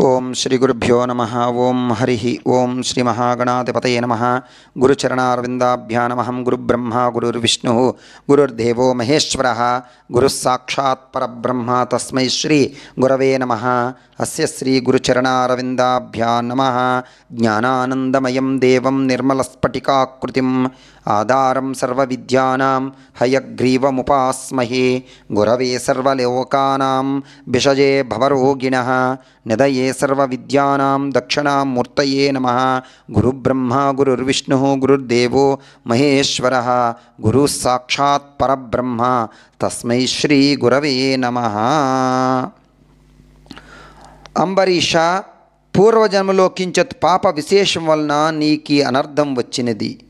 ఓం శ్రీ గురుభ్యో నమ. ఓం హరి. ఓం శ్రీ మహాగణాధిపతయ నమ. గురుచరణారవిందాభ్యా నమహం గురుబ్రహ్మ గురుర్విష్ణు గురుర్దేవో మహేశ్వర. గురుస్సాక్షాత్ పరబ్రహ్మ తస్మై శ్రీ గురవే నమ. అస్య శ్రీ గురుచరణారవిందాభ్యా నమ. జ్ఞానానందమయం దేవం నిర్మలస్ఫటికాకృతిం ఆధారం సర్వవిద్యానాం హయగ్రీవముపాస్మహే. గురవే సర్వలోకానాం భిషజే భవరోగిణ. నిదయే సర్వవిద్యానాం దక్షిణామూర్తయే నమ. గురుబ్రహ్మ గురుర్విష్ణు గురుర్దేవో మహేశ్వర. గురు సాక్షాత్ పరబ్రహ్మ. తస్మై శ్రీ గురవే నమ. అంబరీష పూర్వజన్మలో కించత్ పాప విశేషం వలన నీకి అనర్థం వచ్చినది.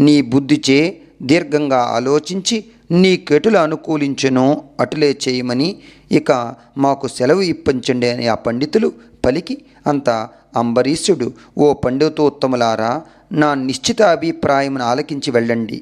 నీ బుద్ధిచే దీర్ఘంగా ఆలోచించి నీ కెటులు అనుకూలించను అటులే చేయమని ఇక మాకు సెలవు ఇప్పించండి అని ఆ పండితులు పలికి అంత అంబరీషుడు ఓ పండితోత్తములారా నా నిశ్చిత అభిప్రాయమును ఆలకించి వెళ్ళండి.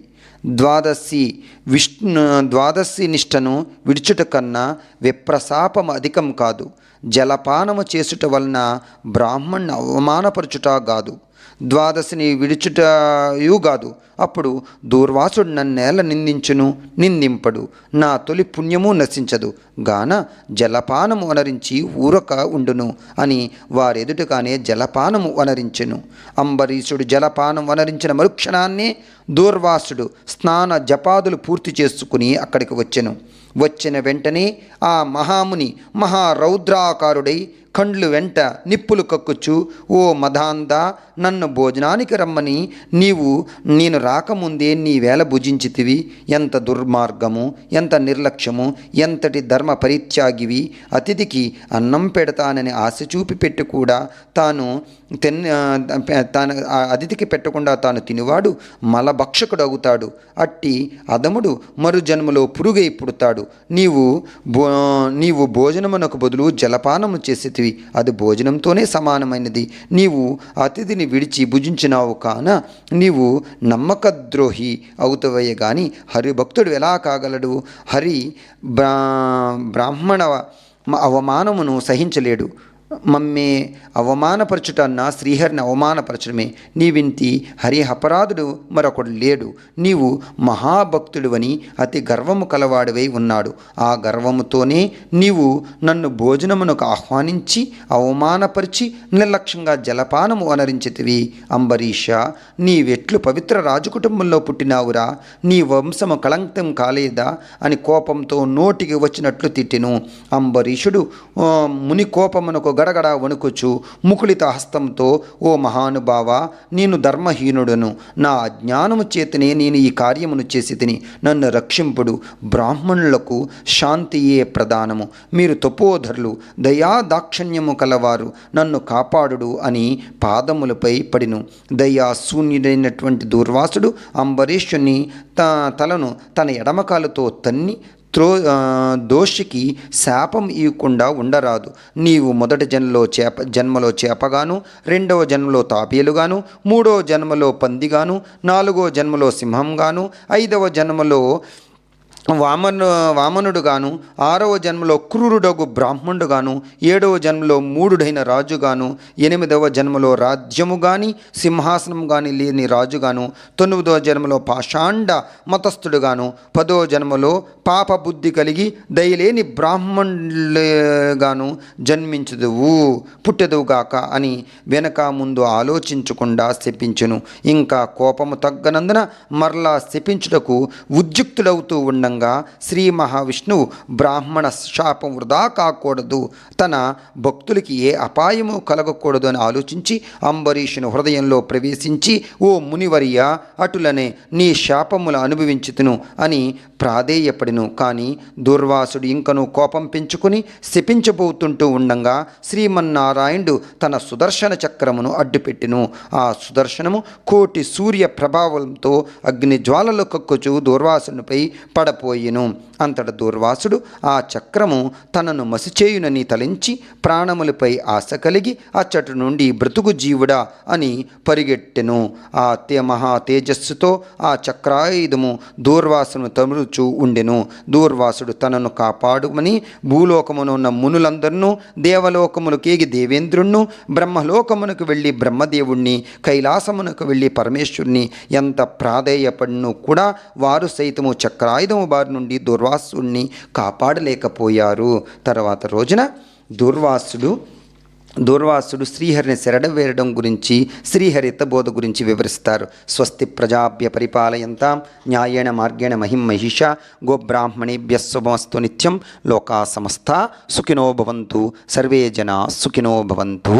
ద్వాదశి విష్ణు ద్వాదశి నిష్టను విడుచుట కన్నా విప్రశాపం అధికం కాదు. జలపానము చేసుట వలన బ్రాహ్మణ్ణి అవమానపరచుట కాదు. ద్వాదశిని విడుచుటయు కాదు అప్పుడు దూర్వాసుడు నన్నేల నిందించును నిందింపడు. నా తొలి పుణ్యము నశించదు. గాన జలపానము వనరించి ఊరక ఉండును అని వారెదుటగానే జలపానము వనరించెను. అంబరీషుడు జలపానం వనరించిన మరుక్షణాన్నే దూర్వాసుడు స్నాన జపాదులు పూర్తి చేసుకుని అక్కడికి వచ్చెను. వచ్చిన వెంటనే ఆ మహాముని మహారౌద్రాకారుడై కండ్లు వెంట నిప్పులు కక్కుచు ఓ మదాంద నన్ను భోజనానికి రమ్మని నీవు నేను రాకముందే నీ వేళ భుజించితివి. ఎంత దుర్మార్గము ఎంత నిర్లక్ష్యము ఎంతటి ధర్మ పరిత్యాగివి. అతిథికి అన్నం పెడతానని ఆశ చూపి పెట్టి కూడా తాను తిన్ తాను అతిథికి పెట్టకుండా తాను తినివాడు మలభక్షకుడు అవుతాడు అట్టి అదముడు మరు జన్మలో పురుగై పుడతాడు. నీవు భో నీవు భోజనమునకు బదులు జలపానము చేసేటివి అది భోజనంతోనే సమానమైనది. నీవు అతిథిని విడిచి భుజించినావు కాన నీవు నమ్మకద్రోహి అవుతావయ్యే హరి హరిభక్తుడు ఎలా కాగలడు? హరి బ్రా బ్రాహ్మణ అవమానమును సహించలేడు. మమ్మే అవమానపరచుటన్నా శ్రీహరిని అవమానపరచడమే. నీవింతి హరి అపరాధుడు మరొకడు లేడు. నీవు మహాభక్తుడువని అతి గర్వము కలవాడివై ఉన్నాడు. ఆ గర్వముతోనే నీవు నన్ను భోజనమునకు ఆహ్వానించి అవమానపరిచి నిర్లక్ష్యంగా జలపానము అనరించితివి అంబరీష నీవెట్లు పవిత్ర రాజకుటుంబంలో పుట్టినావురా. నీ వంశము కళంకం కాలేదా అని కోపంతో నోటికి వచ్చినట్లు తిట్టెను. అంబరీషుడు ముని కోపమునకు గడగడ వణుకుచు ముకుళిత హస్తంతో ఓ మహానుభావ నేను ధర్మహీనుడను. నా అజ్ఞానము చేతనే నేను ఈ కార్యమును చేసి తిని. నన్ను రక్షింపుడు బ్రాహ్మణులకు శాంతియే ప్రధానము. మీరు తపోధరులు దయా దాక్షణ్యము కలవారు. నన్ను కాపాడుడు అని పాదములపై పడిను. దయా శూన్యుడైనటువంటి దూర్వాసుడు అంబరీషుని త తలను తన ఎడమకాలతో తన్ని త్రో దోషికి శాపం ఇవ్వకుండా ఉండరాదు. నీవు మొదటి జన్మలో చేప జన్మలో చేపగాను రెండవ జన్మలో తాపేలుగాను మూడవ జన్మలో పందిగాను నాలుగో జన్మలో సింహంగాను ఐదవ జన్మలో వామను వామనుడుగాను ఆరవ జన్మలో క్రూరుడగు బ్రాహ్మణుడుగాను ఏడవ జన్మలో మూడుడైన రాజుగాను ఎనిమిదవ జన్మలో రాజ్యము గాని సింహాసనం గాని లేని రాజుగాను తొమ్మిదవ జన్మలో పాషాండ మతస్థుడుగాను పదో జన్మలో పాప బుద్ధి కలిగి దయలేని బ్రాహ్మణులుగాను జన్మించదువు పుట్టెదువుగాక అని వెనక ముందు ఆలోచించకుండా శపించును. ఇంకా కోపము తగ్గనందున మరలా శపించుటకు ఉద్యుక్తుడవుతూ ఉండంగా శ్రీ మహావిష్ణువు బ్రాహ్మణ శాపం వృధా కాకూడదు. తన భక్తులకి ఏ అపాయము కలగకూడదు అని ఆలోచించి అంబరీషుని హృదయంలో ప్రవేశించి ఓ మునివర్య అటులనే నీ శాపములు అనుభవించుతును అని ప్రాధేయపడిను. కానీ దుర్వాసుడు ఇంకను కోపం పెంచుకుని శపించబోతుంటూ ఉండంగా శ్రీమన్నారాయణుడు తన సుదర్శన చక్రమును అడ్డుపెట్టెను. ఆ సుదర్శనము కోటి సూర్య ప్రభావంతో అగ్ని జ్వాలలు కక్కుచు దూర్వాసునిపై apoio e não అంతట దూర్వాసుడు ఆ చక్రము తనను మసిచేయునని తలంచి ప్రాణములపై ఆశ కలిగి అచ్చటి నుండి బ్రతుకు జీవుడా అని పరిగెట్టెను. ఆ తే మహా తేజస్సుతో ఆ చక్రాయుధము దూర్వాసును తమురుచూ ఉండెను. దూర్వాసుడు తనను కాపాడుమని భూలోకమును ఉన్న మునులందరినూ దేవలోకములకేగి దేవేంద్రుణ్ణు బ్రహ్మలోకమునకు వెళ్ళి బ్రహ్మదేవుణ్ణి కైలాసమునకు వెళ్ళి పరమేశ్వరుని ఎంత ప్రాధేయపడినూ కూడా వారు సైతము చక్రాయుధము బారి నుండి దూర్వా దుర్వాసుణ్ణి కాపాడలేకపోయారు. తర్వాత రోజున దుర్వాసుడు దూర్వాసుడు శ్రీహరిని శరడవేరడం గురించి శ్రీహరి బోధ గురించి వివరిస్తారు. స్వస్తి ప్రజాభ్య పరిపాలయంతాం న్యాయేణ మార్గేణ మహిం మహిష గోబ్రాహ్మణేభ్య శుభమస్తు నిత్యం లోకా సమస్త సుఖినో భవంతు సర్వే జనా సుఖినో భవంతు.